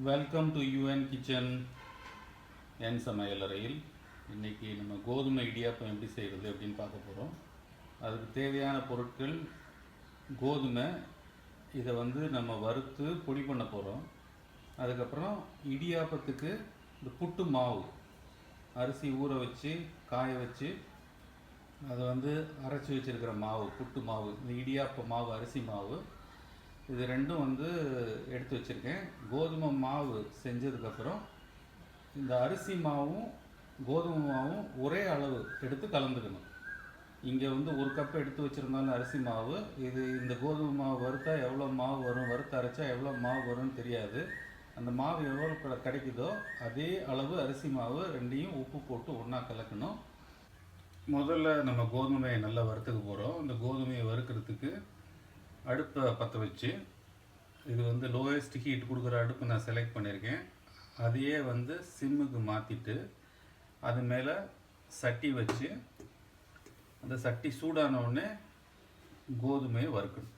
Welcome to UN kitchen என் சமையலறையில். இன்றைக்கி நம்ம கோதுமை இடியாப்பம் எப்படி செய்கிறது அப்படின்னு பார்க்க போகிறோம் அதுக்கு தேவையான பொருட்கள் கோதுமை இதை வந்து நம்ம வறுத்து பொடி பண்ண போகிறோம் அதுக்கப்புறம் இடியாப்பத்துக்கு இந்த புட்டு மாவு அரிசி ஊற வச்சு காய வச்சு அதை வந்து அரைச்சி வச்சிருக்கிற மாவு புட்டு மாவு இந்த இடியாப்ப மாவு அரிசி மாவு இது ரெண்டும் வந்து எடுத்து வச்சுருக்கேன். கோதுமை மாவு செஞ்சதுக்கப்புறம் இந்த அரிசி மாவும் கோதுமை மாவும் ஒரே அளவு எடுத்து கலந்துக்கணும். இங்கே வந்து ஒரு கப் எடுத்து வச்சுருந்தாலும் அரிசி மாவு. இது இந்த கோதுமை மாவு வறுத்தா எவ்வளோ மாவு வரும்? வறுத்து அரைச்சா எவ்வளோ மாவு வரும்னு தெரியாது. அந்த மாவு எவ்வளோ க- கிடைக்குதோ அதே அளவு அரிசி மாவு ரெண்டையும் உப்பு போட்டு ஒன்றா கலக்கணும். முதல்ல நம்ம கோதுமையை நல்லா வறுத்துக்க போகிறோம் இந்த கோதுமையை வறுக்கிறதுக்கு அடுப்பை பற்ற வச்சு இது வந்து லோயஸ்ட் ஹீட் கொடுக்குற அடுப்பு நான் செலக்ட் பண்ணியிருக்கேன். அதையே வந்து சிம்முக்கு மாற்றிட்டு அது மேலே சட்டி வச்சு அந்த சட்டி சூடான உடனே கோதுமையை வறுக்கணும்.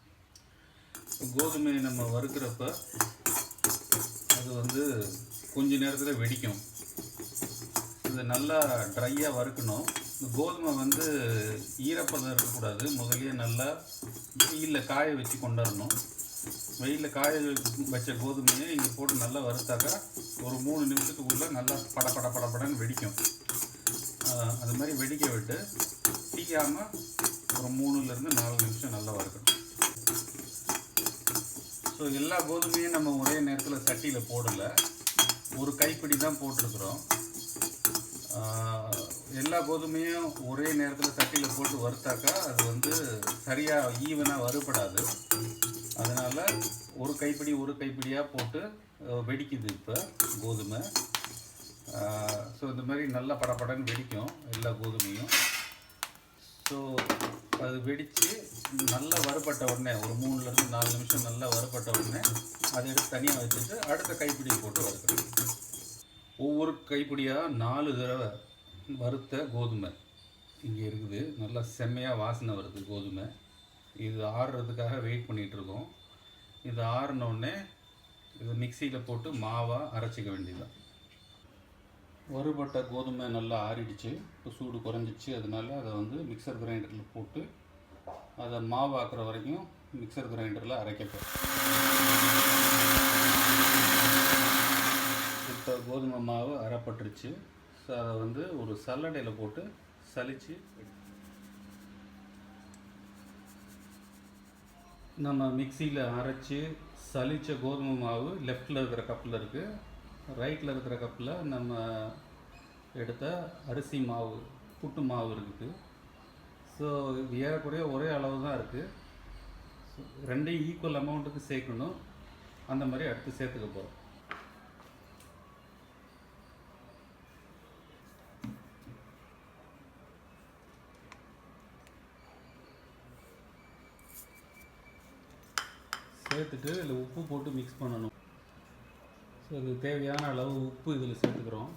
கோதுமையை நம்ம வறுக்கிறப்ப அது வந்து கொஞ்ச நேரத்தில் வெடிக்கும். இது நல்லா ட்ரையாக வறுக்கணும். கோதுமை வந்து ஈரப்பதம் இருக்கக்கூடாது. முதல்லயே நல்லா வெயிலில் காய வச்சு கொண்டாடணும். வெயிலில் காய வச்ச கோதுமையை இங்கே போட்டு நல்லா வறுத்தாக்கா ஒரு மூணு நிமிஷத்துக்குள்ளே நல்லா பட பட பட படன்னு வெடிக்கும். அது மாதிரி வெடிக்க விட்டு தீயாமல் ஒரு மூணுலேருந்து நாலு நிமிஷம் நல்லா வறுக்கணும். ஸோ எல்லா கோதுமையும் நம்ம ஒரே நேரத்தில் சட்டியில் போடலை. ஒரு கைப்பிடி தான் போட்டிருக்கிறோம். எல்லா கோதுமையும் ஒரே நேரத்தில் சட்டியில் போட்டு வறுத்தாக்கா அது வந்து சரியாக ஈவனாக வறுபடாது. அதனால் ஒரு கைப்பிடி ஒரு கைப்பிடியாக போட்டு வெடிக்குது இப்போ கோதுமை. ஸோ இந்த மாதிரி நல்லா படபடன்னு வெடிக்கும் எல்லா கோதுமையும். ஸோ அது வெடித்து நல்லா வறுபட்ட உடனே ஒரு மூணுலேருந்து நாலு நிமிஷம் நல்லா வறுபட்ட உடனே அதை எடுத்து தனியாக வச்சுட்டு அடுத்த கைப்பிடியை போட்டு வறுக்கணும். ஒவ்வொரு கைப்பிடியாக நாலு தடவை வறுத்த கோதுமை. இங்கே இருக்குது. நல்லா செம்மையாக வாசனை வருது கோதுமை. இது ஆறுறதுக்காக வெயிட் பண்ணிகிட்ருக்கோம் இது ஆறுன இது மிக்சியில் போட்டு மாவாக அரைச்சிக்க வேண்டியதுதான். வறுபட்ட கோதுமை நல்லா ஆறிடுச்சு. இப்போ சூடு குறைஞ்சிச்சு. அதனால அதை வந்து மிக்சர் கிரைண்டரில் போட்டு அதை மாவாக்குற வரைக்கும் மிக்சர் கிரைண்டரில் அரைக்கப்படும் இப்போ கோதுமை மாவு அரைப்பட்டுருச்சு. ஸோ அதை வந்து ஒரு சல்லடையில் போட்டு சலித்து நம்ம மிக்சியில் அரைச்சி சலித்த கோதுமை மாவு லெஃப்டில் இருக்கிற கப்பில் இருக்குது ரைட்டில் இருக்கிற கப்பில் நம்ம எடுத்த அரிசி மாவு புட்டு மாவு இருக்குது. ஸோ ஏறக்குறைய ஒரே அளவு தான் இருக்குது ரெண்டையும் ஈக்குவல் அமௌண்ட்டுக்கு சேர்க்கணும். அந்த மாதிரி அடுத்து சேர்த்துக்க போகிறோம் சேர்த்துட்டு இதில் உப்பு போட்டு மிக்ஸ் பண்ணணும். ஸோ இதுக்கு தேவையான அளவு உப்பு இதில் சேர்த்துக்கிறோம்.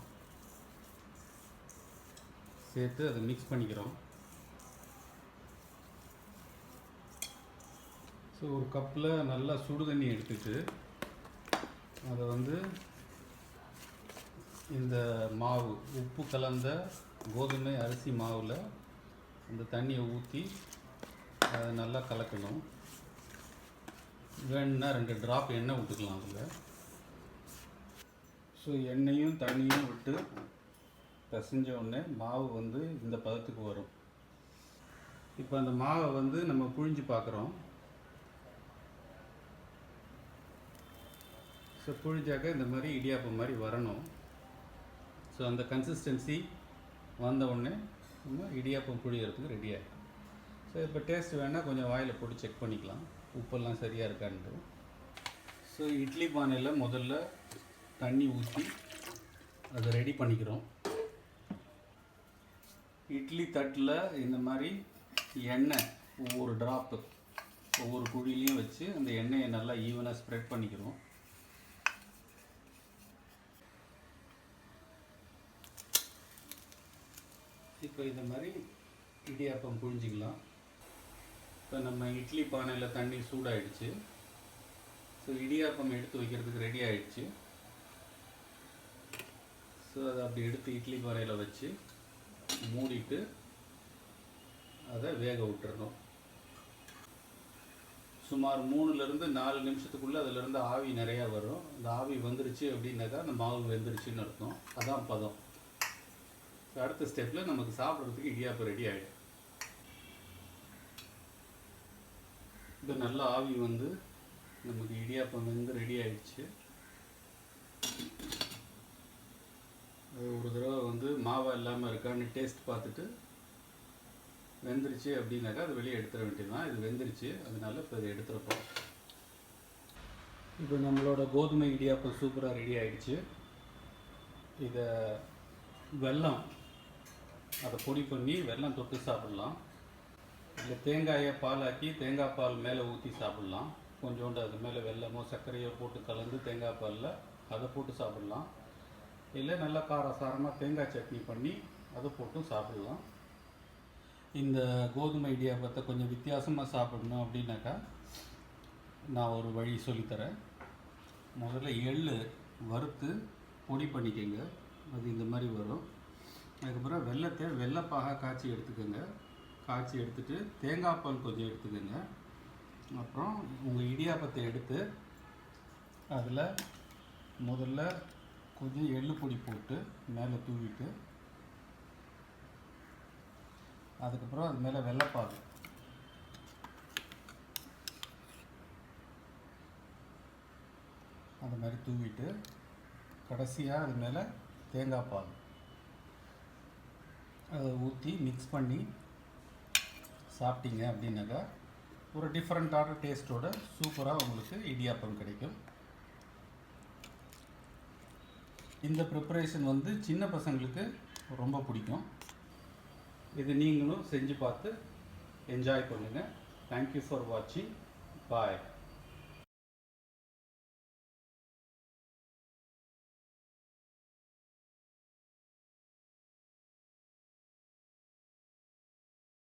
சேர்த்து அதை மிக்ஸ் பண்ணிக்கிறோம். ஸோ ஒரு கப்பில் நல்லா சுடு தண்ணி எடுத்துட்டு அதை வந்து இந்த மாவு உப்பு கலந்த கோதுமை அரிசி மாவில் அந்த தண்ணியை ஊற்றி அதை நல்லா கலக்கணும். வேணும்னா ரெண்டு ட்ராப் எண்ணெய் விட்டுக்கலாம் அதில். ஸோ எண்ணெயும் தண்ணியும் விட்டு பிசைஞ்ச உடனே மாவு வந்து இந்த பதத்துக்கு வரும். இப்போ அந்த மாவை வந்து நம்ம புழிஞ்சு பார்க்குறோம் ஸோ புழிஞ்சாக்க இந்த மாதிரி இடியாப்பம் மாதிரி வரணும். ஸோ அந்த கன்சிஸ்டன்சி வந்த உடனே நம்ம இடியாப்பம் புழியறதுக்கு ரெடி ஆகிடும் ஸோ இப்போ டேஸ்ட் வேணால் கொஞ்சம் வாயில் போட்டு செக் பண்ணிக்கலாம். உப்பெல்லாம் சரியாக இருக்கான்ட்டு. ஸோ இட்லி பானையில் முதல்ல தண்ணி ஊற்றி அதை ரெடி பண்ணிக்கிறோம். இட்லி தட்டில் இந்த மாதிரி எண்ணெய் ஒவ்வொரு ட்ராப்பு ஒவ்வொரு குழிலையும் வச்சு அந்த எண்ணெயை நல்லா ஈவனாக ஸ்ப்ரெட் பண்ணிக்கிறோம். இப்போ இந்த மாதிரி இடியாப்பம் புழிஞ்சிக்கலாம். இப்போ நம்ம இட்லி பானையில் தண்ணி சூடாயிடுச்சு. ஸோ இடியாப்பம் எடுத்து வைக்கிறதுக்கு ரெடி ஆயிடுச்சு. ஸோ அதை அப்படி எடுத்து இட்லி பானையில் வச்சு மூடிட்டு அதை வேக விட்டுறணும். சுமார் மூணுலேருந்து நாலு நிமிஷத்துக்குள்ளே அதிலேருந்து ஆவி நிறையா வரும். இந்த ஆவி வந்துருச்சு அப்படின்னாக்கா அந்த மாவு வெந்துருச்சுன்னு அர்த்தம். அதான் பதம். அடுத்த ஸ்டெப்பில் நமக்கு சாப்பிட்றதுக்கு இடியாப்பம் ரெடி ஆகிடும் இப்போ நல்ல ஆவி வந்து நமக்கு இடியாப்பம் வந்து ரெடி ஆயிடுச்சு ஒரு தடவை வந்து மாவா இல்லாமல் இருக்கான்னு டேஸ்ட் பார்த்துட்டு வெந்துருச்சு அப்படின்னாக்கா அது வெளியே எடுத்துட வேண்டியதுதான். இது வெந்துருச்சு அதனால இப்போ இதை எடுத்துருப்போம் இப்போ நம்மளோட கோதுமை இடியாப்பம் சூப்பராக ரெடி ஆயிடுச்சு. இதை வெல்லம் அதை பொடி பண்ணி வெல்லம் தொட்டு சாப்பிட்லாம். இந்த தேங்காயை பாலாக்கி தேங்காய் பால் மேலே ஊற்றி சாப்பிட்லாம். கொஞ்சோண்டு அது மேலே வெல்லமோ சர்க்கரையோ போட்டு கலந்து தேங்காய் பாலில் அதை போட்டு சாப்பிட்லாம். இல்லை நல்லா காரசாரமாக தேங்காய் சட்னி பண்ணி அதை போட்டும் சாப்பிட்லாம். இந்த கோதுமை இடியாப்பத்தை கொஞ்சம் வித்தியாசமாக சாப்பிடணும் அப்படின்னாக்கா நான் ஒரு வழி சொல்லித்தரேன். முதல்ல எள் வறுத்து பொடி பண்ணிக்கோங்க. அது இந்த மாதிரி வரும். அதுக்கப்புறம் வெள்ளத்தை வெள்ளைப்பாக காய்ச்சி எடுத்துக்கோங்க. காய்ச்சி எடுத்துகிட்டு தேங்காய் பால் கொஞ்சம் எடுத்துக்கோங்க. அப்புறம் உங்கள் இடியாப்பத்தை எடுத்து அதில் முதல்ல கொஞ்சம் எள்ளு பொடி போட்டு மேலே தூவிட்டு அதுக்கப்புறம் அது மேலே வெள்ளைப்பால் அந்த மாதிரி தூவிட்டு கடைசியாக அது மேலே தேங்காய் பால். அதை ஊற்றி மிக்ஸ் பண்ணி சாப்பிட்டீங்க அப்படின்னாக்கா ஒரு டிஃப்ரெண்ட்டான டேஸ்ட்டோட சூப்பராக உங்களுக்கு இடியாப்பம் கிடைக்கும். இந்த ப்ரிப்பரேஷன் வந்து சின்ன பசங்களுக்கு ரொம்ப பிடிக்கும். இது நீங்களும் செஞ்சு பார்த்து என்ஜாய் பண்ணுங்கள் தேங்க்யூ ஃபார் வாட்சிங் பாய்